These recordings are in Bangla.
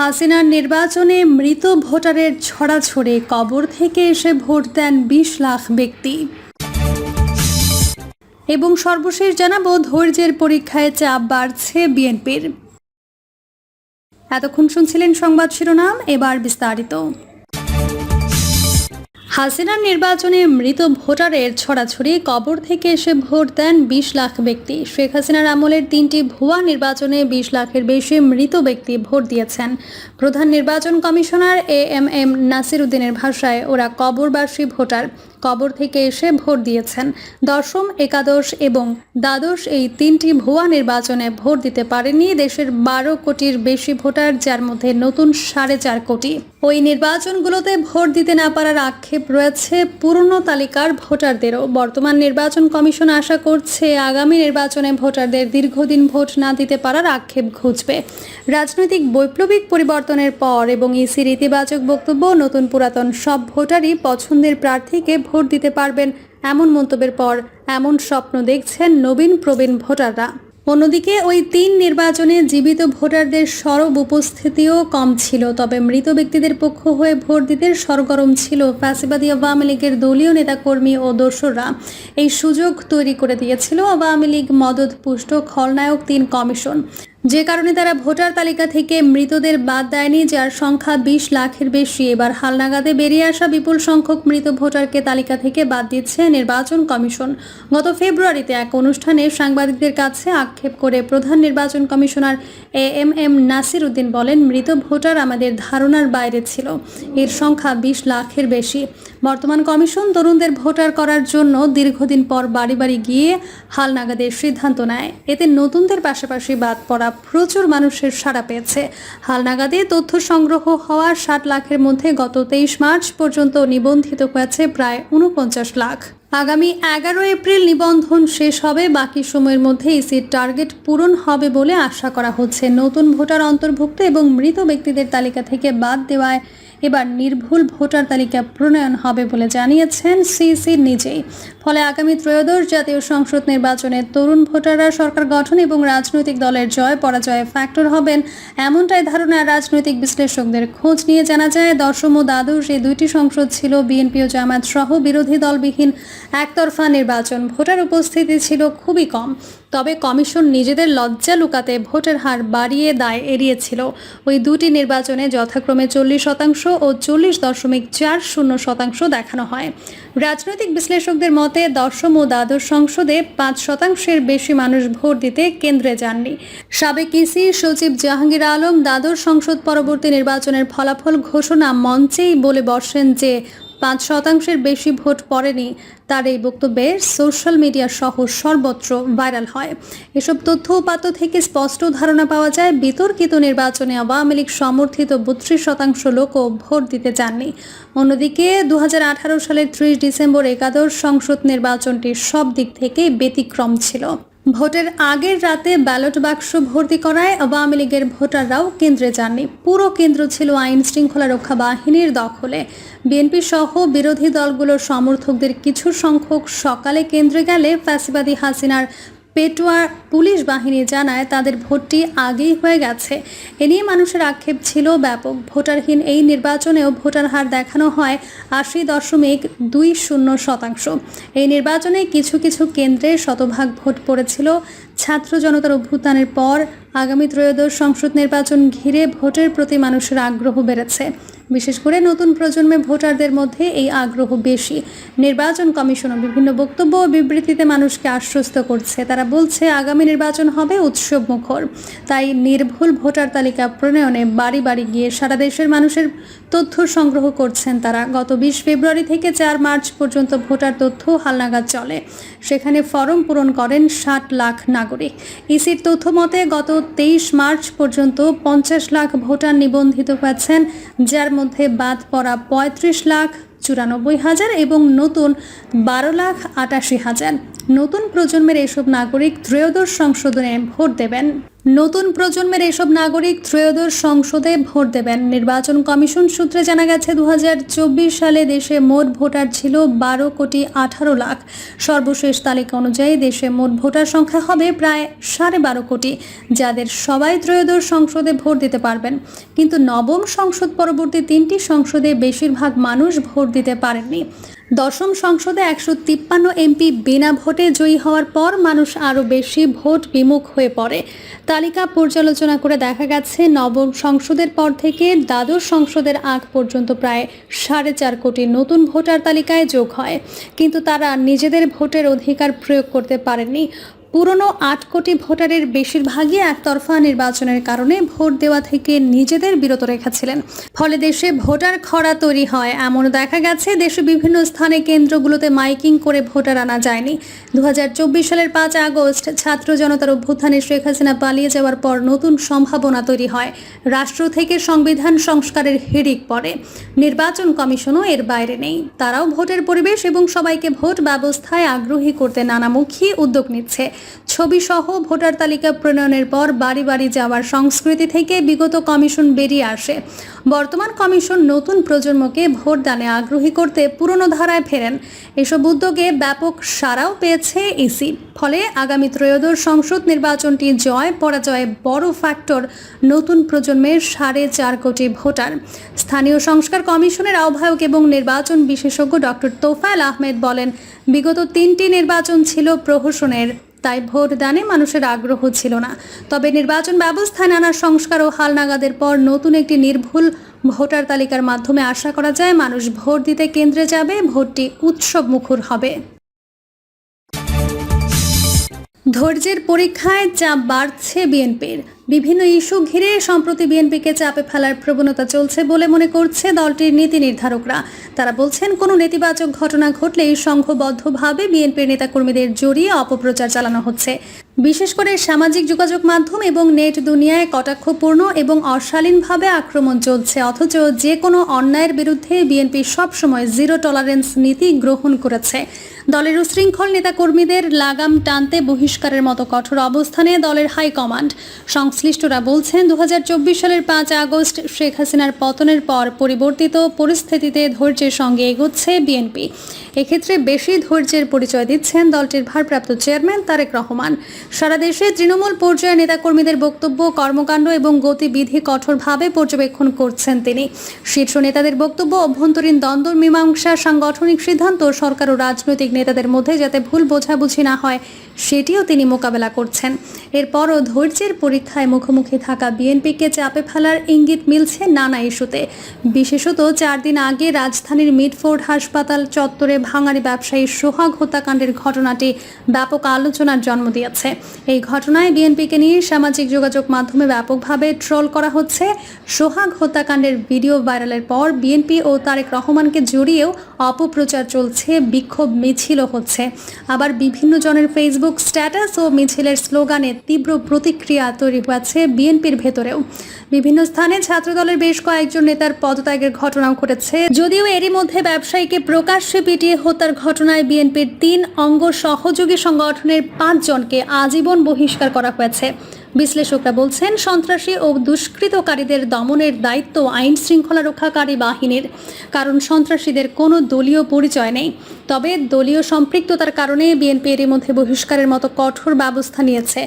হাসিনার নির্বাচনে মৃত ভোটারের ছড়াছড়ে, কবর থেকে এসে ভোট দেন বিশ লাখ ব্যক্তি। এবং সর্বশেষ জানাব, ধৈর্যের পরীক্ষায় চাপ বাড়ছে বিএনপির। এতক্ষণ শুনছিলেন সংবাদ শিরোনাম, এবার বিস্তারিত। হাসিনার নির্বাচনে মৃত ভোটারের ছড়াছড়ি, কবর থেকে এসে ভোট দেন বিশ লাখ ব্যক্তি। শেখ হাসিনার আমলের তিনটি ভুয়া নির্বাচনে বিশ লাখের বেশি মৃত ব্যক্তি ভোট দিয়েছেন। প্রধান নির্বাচন commissioner A M M Nasir উদ্দিনের ভাষায়, ওরা কবরবাসী ভোটার। কবর থেকে এসে ভোট দিয়েছেন। দশম, একাদশ এবং দ্বাদশ এই তিনটি ভুয়া নির্বাচনে ভোট দিতে পারেনি দেশের বারো কোটির বেশি ভোটার, যার মধ্যে নতুন সাড়ে চার কোটি। ওই নির্বাচনগুলোতে ভোট দিতে না পারার আক্ষেপ রয়েছে পুরনো তালিকার ভোটারদেরও। বর্তমান নির্বাচন কমিশন আশা করছে আগামী নির্বাচনে ভোটারদের দীর্ঘদিন ভোট না দিতে পারার আক্ষেপ ঘুচবে। রাজনৈতিক বৈপ্লবিক পরিবর্তনের পর এবং ইসির ইতিবাচক বক্তব্য, নতুন পুরাতন সব ভোটারই পছন্দের প্রার্থীকে ভোট দিতে পারবেন এমন মন্তব্যের পর এমন স্বপ্ন দেখছেন নবীন প্রবীণ ভোটাররা। অন্যদিকে ওই তিন নির্বাচনে জীবিত ভোটারদের সরব উপস্থিতিও কম ছিল, তবে মৃত ব্যক্তিদের পক্ষ হয়ে ভোট দিতে সরগরম ছিল ফ্যাসিবাদী আওয়ামী লীগের দলীয় নেতাকর্মী ও দোসররা। এই সুযোগ তৈরি করে দিয়েছিল আওয়ামী লীগ মদত পুষ্ট খলনায়ক তিন কমিশন। যে কারণে তারা ভোটার তালিকা থেকে মৃতদের বাদ দেয়নি, যার সংখ্যা বিশ লাখের বেশি। এবার হালনাগাদে বেরিয়ে আসা বিপুল সংখ্যক মৃত ভোটারকে তালিকা থেকে বাদ দিচ্ছে নির্বাচন কমিশন। গত ফেব্রুয়ারিতে এক অনুষ্ঠানে সাংবাদিকদের কাছে আক্ষেপ করে প্রধান নির্বাচন commissioner A M M Nasir Uddin বলেন, মৃত ভোটার আমাদের ধারণার বাইরে ছিল। এর সংখ্যা বিশ লাখের বেশি। বর্তমান কমিশন তরুণদের ভোটার করার জন্য দীর্ঘদিন পর বাড়ি বাড়ি গিয়ে হালনাগাদের সিদ্ধান্ত নেয়। এতে নতুনদের পাশাপাশি বাদ পড়া প্রচুর মানুষের সাড়া পেয়েছে। হালনাগাদে তথ্য সংগ্রহ হওয়া ষাট লাখের মধ্যে গত তেইশ মার্চ পর্যন্ত নিবন্ধিত হয়েছে প্রায় উনপঞ্চাশ লাখ। আগামী এগারো এপ্রিল নিবন্ধন শেষ হবে, বাকি সময়ের মধ্যে ইসির টার্গেট পূরণ হবে বলে আশা করা হচ্ছে। নতুন ভোটার অন্তর্ভুক্ত এবং মৃত ব্যক্তিদের তালিকা থেকে বাদ দেওয়ায় এবার নির্ভুল ভোটার তালিকা প্রণয়ন হবে বলে জানিয়েছেন সিসি নিজেই। ফলে আগামী ত্রয়োদশ জাতীয় সংসদ নির্বাচনে তরুণ ভোটাররা সরকার গঠন এবং রাজনৈতিক দলের জয় পরাজয়ে ফ্যাক্টর হবেন এমনটাই ধারণা রাজনৈতিক বিশ্লেষকদের খোঁজ নিয়ে জানা যায়, দশম ও দ্বাদশ এই দুইটি সংসদ ছিল, বিএনপি ও জামাত সহ বিরোধী দলবিহীন একতরফা নির্বাচন। ভোটার উপস্থিতি ছিল খুবই কম, তবে কমিশন নিজেদের লজ্জা লুকাতে ভোটের হার বাড়িয়ে দায় এড়িয়েছিল। ওই দুটি নির্বাচনে যথাক্রমে চল্লিশ শতাংশ ও চল্লিশ দশমিক চার শূন্য শতাংশ দেখানো হয়। রাজনৈতিক বিশ্লেষকদের মতে, দশম ও দ্বাদশ সংসদে পাঁচ শতাংশের বেশি মানুষ ভোট দিতে কেন্দ্রে যাননি। সাবেক ইসি সচিব জাহাঙ্গীর আলম দ্বাদশ সংসদ পরবর্তী নির্বাচনের ফলাফল ঘোষণা মঞ্চেই বলে বসেন যে পাঁচ শতাংশের বেশি ভোট পড়েনি তার এই বক্তব্যে সোশ্যাল মিডিয়া সহ সর্বত্র ভাইরাল হয়। এসব তথ্য উপাত্ত থেকে স্পষ্ট ধারণা পাওয়া যায়, বিতর্কিত নির্বাচনে আওয়ামী লীগ সমর্থিত বত্রিশ শতাংশ লোকও ভোট দিতে চাননি। অন্যদিকে দু হাজার আঠারো সালের ত্রিশ ডিসেম্বর একাদশ সংসদ নির্বাচনটি সব দিক থেকে ব্যতিক্রম ছিল। ভোটের আগের রাতে ব্যালট বাক্স ভর্তি করায় আওয়ামী লীগের ভোটাররাও কেন্দ্রে যাননি। পুরো কেন্দ্র ছিল আইন শৃঙ্খলা রক্ষা বাহিনীর দখলে। বিএনপি সহ বিরোধী দলগুলোর সমর্থকদের কিছু সংখ্যক সকালে কেন্দ্রে গেলে ফ্যাসিবাদী হাসিনার পেটোয়া পুলিশ বাহিনী জানায় তাদের ভোটটি আগেই হয়ে গেছে। এ নিয়ে মানুষের আক্ষেপ ছিল ব্যাপক। ভোটারহীন এই নির্বাচনেও ভোটার হার দেখানো হয় আশি দশমিক দুই শূন্য শতাংশ। এই নির্বাচনে কিছু কিছু কেন্দ্রে শতভাগ ভোট পড়েছিল। ছাত্র জনতার অভ্যুত্থানের পর আগামী ত্রয়োদশ সংসদ নির্বাচন ঘিরে ভোটের প্রতি মানুষের আগ্রহ বেড়েছে। বিশেষ করে নতুন প্রজন্মে ভোটারদের মধ্যে এই আগ্রহ বেশি। নির্বাচন কমিশনও বিভিন্ন বক্তব্য ও বিবৃতিতে মানুষকে আশ্বস্ত করছে। তারা বলছে, আগামী নির্বাচন হবে উৎসব মুখর তাই নির্ভুল ভোটার তালিকা প্রণয়নে বাড়ি বাড়ি গিয়ে সারা দেশের মানুষের তথ্য সংগ্রহ করছেন তারা। গত বিশ ফেব্রুয়ারি থেকে চার মার্চ পর্যন্ত ভোটার তথ্য হালনাগাদ চলে। সেখানে ফর্ম পূরণ করেন ষাট লাখ নাগরিক। ইসির তথ্য মতে, গত তেইশ মার্চ পর্যন্ত পঞ্চাশ লাখ ভোটার নিবন্ধিত হয়েছেন, যার মধ্যে বাদ পড়া পঁয়ত্রিশ লাখ চুরানব্বই হাজার এবং নতুন বারো লাখ আটাশি হাজার। নতুন প্রজন্মের এসব নাগরিক ত্রয়োদশ সংশোধনে ভোট দেবেন। নতুন প্রজন্মের এসব নাগরিক ত্রয়োদশ সংসদে ভোট দেবেন। নির্বাচন কমিশন সূত্রে জানা গেছে, দুহাজার চব্বিশ সালে দেশে মোট ভোটার ছিল বারো কোটি আঠারো লাখ। সর্বশেষ তালিকা অনুযায়ী দেশে মোট ভোটার সংখ্যা হবে প্রায় সাড়ে বারো কোটি, যাদের সবাই ত্রয়োদশ সংসদে ভোট দিতে পারবেন। কিন্তু নবম সংসদ পরবর্তী তিনটি সংসদে বেশিরভাগ মানুষ ভোট দিতে পারেননি। দশম সংসদে একশো তিপ্পান্ন এমপি বিনা ভোটে জয়ী হওয়ার পর মানুষ আরও বেশি ভোট বিমুখ হয়ে পড়ে। তালিকা পর্যালোচনা করে দেখা গেছে, নবম সংসদের পর থেকে দ্বাদশ সংসদের আগ পর্যন্ত প্রায় সাড়ে চার কোটি নতুন ভোটার তালিকায় যোগ হয়। কিন্তু তারা নিজেদের ভোটের অধিকার প্রয়োগ করতে পারেননি। পুরনো আট কোটি ভোটারের বেশিরভাগই একতরফা নির্বাচনের কারণে ভোট দেওয়া থেকে নিজেদের বিরত রেখেছিলেন। ফলে দেশে ভোটার খরা তৈরি হয় এমন দেখা গেছে দেশে বিভিন্ন স্থানে কেন্দ্রগুলোতে মাইকিং করে ভোটার আনা যায়নি। দু হাজার চব্বিশ সালের পাঁচ আগস্ট ছাত্র জনতার অভ্যুত্থানে শেখ হাসিনা পালিয়ে যাওয়ার পর নতুন সম্ভাবনা তৈরি হয়। রাষ্ট্র থেকে সংবিধান সংস্কারের হিড়িক পড়ে। নির্বাচন কমিশনও এর বাইরে নেই। তারাও ভোটের পরিবেশ এবং সবাইকে ভোট ব্যবস্থায় আগ্রহী করতে নানামুখী উদ্যোগ নিচ্ছে। ছবি সহ ভোটার তালিকা প্রণয়নের পর বাড়ি বাড়ি যাওয়ার সংস্কৃতি থেকে বিগত কমিশন বেরিয়ে আসে। বর্তমান কমিশন নতুন প্রজন্মকে ভোটদানে আগ্রহী করতে পুরনো ধারায় ফেরেন। এসব উদ্যোগে ব্যাপক সাড়াও পেয়েছে ইসি। ফলে আগামী ত্রয়োদশ সংসদ নির্বাচনটি জয়, পরাজয়ে বড় ফ্যাক্টর নতুন প্রজন্মের সাড়ে চার কোটি ভোটার। স্থানীয় সংস্কার কমিশনের আহ্বায়ক এবং নির্বাচন বিশেষজ্ঞ ডক্টর তোফায়েল আহমেদ বলেন, বিগত তিনটি নির্বাচন ছিল প্রহসনের তাই ভোট ভোটদানে মানুষের আগ্রহ ছিল না। তবে নির্বাচন ব্যবস্থায় নানা সংস্কার ও হালনাগাদের পর নতুন একটি নির্ভুল ভোটার তালিকার মাধ্যমে আশা করা যায় মানুষ ভোট দিতে কেন্দ্রে যাবে, ভোটটি উৎসব মুখর হবে। ধৈর্যের পরীক্ষায় চাপ বাড়ছে বিএনপির বিভিন্ন ইস্যু ঘিরে সম্প্রতি বিএনপিকে চাপে ফেলার প্রবণতা চলছে বলে মনে করছে দলটির নীতি নির্ধারকরা। তারা বলছেন, কোনো নেতিবাচক ঘটনা ঘটলেই সংঘবদ্ধভাবে বিএনপির নেতাকর্মীদের জড়িয়ে অপপ্রচার চালানো হচ্ছে। বিশেষ করে সামাজিক যোগাযোগ মাধ্যম এবং নেট দুনিয়ায় কটাক্ষপূর্ণ এবং অশালীনভাবে আক্রমণ চলছে, অথচ যে কোনো অন্যায়ের বিরুদ্ধে বিএনপি সবসময় জিরো টলারেন্স নীতি গ্রহণ করেছে। দলের উশৃঙ্খল নেতাকর্মীদের লাগাম টানতে বহিষ্কারের মতো কঠোর অবস্থানে দলের হাইকমান্ড সংশ্লিষ্টরা বলছেন, দুহাজার চব্বিশ সালের পাঁচ আগস্ট শেখ হাসিনার পতনের পর পরিবর্তিত পরিস্থিতিতে ধৈর্যের সঙ্গে এগোচ্ছে বিএনপি। এক্ষেত্রে বেশি ধৈর্যের পরিচয় দিচ্ছেন দলটির ভারপ্রাপ্ত চেয়ারম্যান তারেক রহমান। সারা দেশে তৃণমূল পর্যায়ে নেতাকর্মীদের বক্তব্য, কর্মকাণ্ড এবং গতিবিধি কঠোরভাবে পর্যবেক্ষণ করছেন তিনি। শীর্ষ নেতাদের বক্তব্য, অভ্যন্তরীণ দ্বন্দ্ব, মীমাংসা, সাংগঠনিক সিদ্ধান্ত, সরকার ও রাজনৈতিক নেতাদের মধ্যে যাতে ভুল বোঝাবুঝি না হয়, সেটিও তিনি মোকাবেলা করছেন। এরপরও ধৈর্যের পরীক্ষায় মুখোমুখি থাকা বিএনপিকে চাপে ফেলার ইঙ্গিত মিলছে নানা ইস্যুতে। বিশেষত চার দিন আগে রাজধানীর মিডফোর্ড হাসপাতাল চত্বরে ভাঙারি ব্যবসায়ী সোহাগ হত্যাকাণ্ডের ঘটনাটি ব্যাপক আলোচনার জন্ম দিয়েছে। এই ঘটনায় বিএনপিকে নিয়ে সামাজিক যোগাযোগ মাধ্যমে ব্যাপকভাবে ট্রোল করা হচ্ছে। সোহাগ হত্যাকাণ্ডের ভিডিও ভাইরালের পর বিএনপি ও তারেক রহমানকে জড়িয়েও অপপ্রচার চলছে, বিক্ষোভ মিছিলও হচ্ছে। আবার বিভিন্ন জনের ফেসবুক স্ট্যাটাস ও মিছিলের স্লোগানে তীব্র প্রতিক্রিয়া তৈরি হয়েছে বিএনপির ভেতরেও। বিভিন্ন স্থানে ছাত্রদলের বেশ কয়েকজন নেতার পদত্যাগের ঘটনাও ঘটেছে। যদিও এরই মধ্যে ব্যবসায়ীকে প্রকাশ্যে পিটিয়ে হত্যার ঘটনায় বিএনপির তিন অঙ্গ সহযোগী সংগঠনের পাঁচজনকে আজীবন বহিষ্কার করা হয়েছে। বিশ্লেষকরা বলছেন, সন্ত্রাসী ও দুষ্কৃতকারীদের দমনের দায়িত্ব আইন শৃঙ্খলা রক্ষাকারী বাহিনীর, কারণ সন্ত্রাসীদের কোনো দলীয় পরিচয় নেই। তবে দলীয় সম্পৃক্ততার কারণে বিএনপি এরই মধ্যে বহিষ্কারের মতো কঠোর ব্যবস্থা নিয়েছে।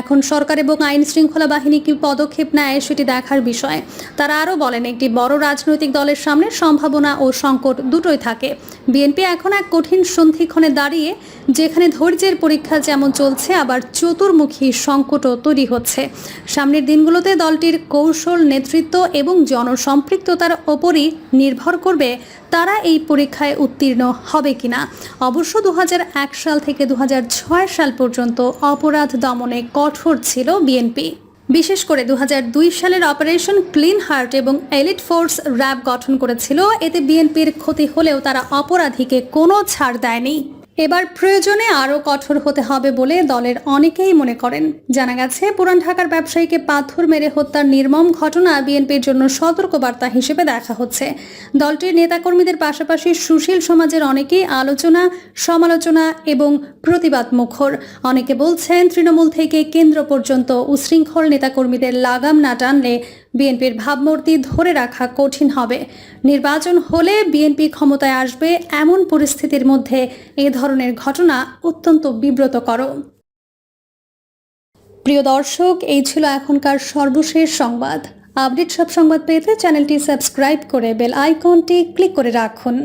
এখন সরকার এবং আইন শৃঙ্খলা বাহিনী কি পদক্ষেপ নেয় সেটি দেখার বিষয়। তারা আরও বলেন, একটি বড় রাজনৈতিক দলের সামনে সম্ভাবনা ও সংকট দুটোই থাকে। বিএনপি এখন এক কঠিন সন্ধিক্ষণে দাঁড়িয়ে, যেখানে ধৈর্যের পরীক্ষা যেমন চলছে, আবার চতুর্মুখী সংকটও তৈরি হচ্ছে। সামনের দিনগুলোতে দলটির কৌশল, নেতৃত্ব এবং জনসম্পৃক্ততার ওপরই নির্ভর করবে তারা এই পরীক্ষায় উত্তীর্ণ হবে কিনা। অবশ্য দু হাজার এক সাল থেকে দু হাজার ছয় সাল পর্যন্ত অপরাধ দমনে কঠোর ছিল বিএনপি। বিশেষ করে দু হাজার দুই সালের অপারেশন ক্লিন হার্ট এবং এলিট ফোর্স র্যাব গঠন করেছিল। এতে বিএনপির ক্ষতি হলেও তারা অপরাধীকে কোনো ছাড় দেয়নি। এবার প্রয়োজনে আরও কঠোর হতে হবে বলে দলের অনেকেই মনে করেন। জানা গেছে, পুরান ঢাকার ব্যবসায়ীকে পাথর মেরে হত্যার নির্মম ঘটনা বিএনপির জন্য সতর্কবার্তা হিসেবে দেখা হচ্ছে। দলটির নেতাকর্মীদের পাশাপাশি সুশীল সমাজের অনেকেই আলোচনা, সমালোচনা এবং প্রতিবাদ মুখর। অনেকে বলছেন, তৃণমূল থেকে কেন্দ্র পর্যন্ত উশৃঙ্খল নেতাকর্মীদের লাগাম না টানলে বিএনপির ভাবমূর্তি ধরে রাখা কঠিন হবে। নির্বাচন হলে বিএনপি ক্ষমতায় আসবে এমন পরিস্থিতির মধ্যে এ ধরনের ঘটনা অত্যন্ত বিব্রতকর। প্রিয় দর্শক, এই ছিল এখনকার সর্বশেষ সংবাদ। আপডেট সব সংবাদ পেতে চ্যানেলটি সাবস্ক্রাইব করে বেল আইকনটি ক্লিক করে রাখুন।